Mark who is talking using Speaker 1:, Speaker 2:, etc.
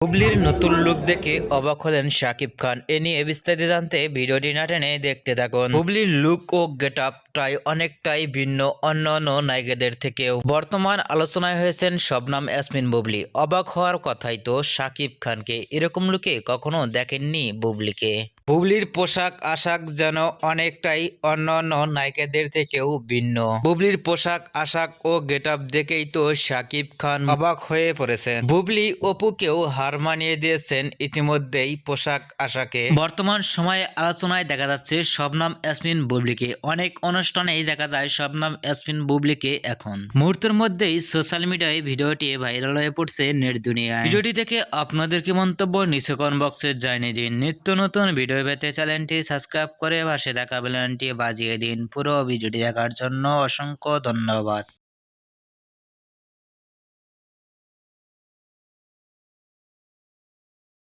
Speaker 1: হুবলির নতুন লুক দেখে অবাক হলেন শাকিব খান। এ নিয়ে বিস্তারিত জানতে ভিডিওটি না টেনে দেখতে থাকুন। হুবলির লুক ও গেট আপটাই অনেকটাই ভিন্ন, অন্য অন্য নায়িকাদের থেকেও। বর্তমান আলোচনায় হয়েছেন শবনাম ইয়াসমিন বুবলি। অবাক হওয়ার কথাই তো শাকিব খানকে। এরকম লুকে কখনো দেখেননি বুবলিকে। বুবলির পোশাক, আশাক যেন অনেকটাই অন্য অন্য নায়িকাদের থেকেও ভিন্ন। বুবলির পোশাক, আশাক ও গেট দেখেই তো শাকিব খান অবাক হয়ে পড়েছেন। বুবলি অপুকেও হার মানিয়ে দিয়েছেন ইতিমধ্যেই পোশাক, আশাকে। বর্তমান সময়ে আলোচনায় দেখা যাচ্ছে শবনাম ইয়াসমিন বুবলিকে। অনেক অনুষ্ঠানেই দেখা যায় শবনাম এসপিন বুবলিকে এখন। মুহূর্তের মধ্যেই সোশ্যাল মিডিয়ায় ভিডিওটি ভাইরাল হয়ে পড়ছে নেট দুনিয়ায়। ভিডিওটি দেখে আপনাদের কি মন্তব্য নিচে কমেন্ট বক্সে জানিয়ে দিন। নিত্য নতুন ভিডিও পেতে চ্যানেলটি সাবস্ক্রাইব করে পাশে থাকা বেলনটি বাজিয়ে দিন। পুরো ভিডিওটি দেখার জন্য অসংখ্য ধন্যবাদ।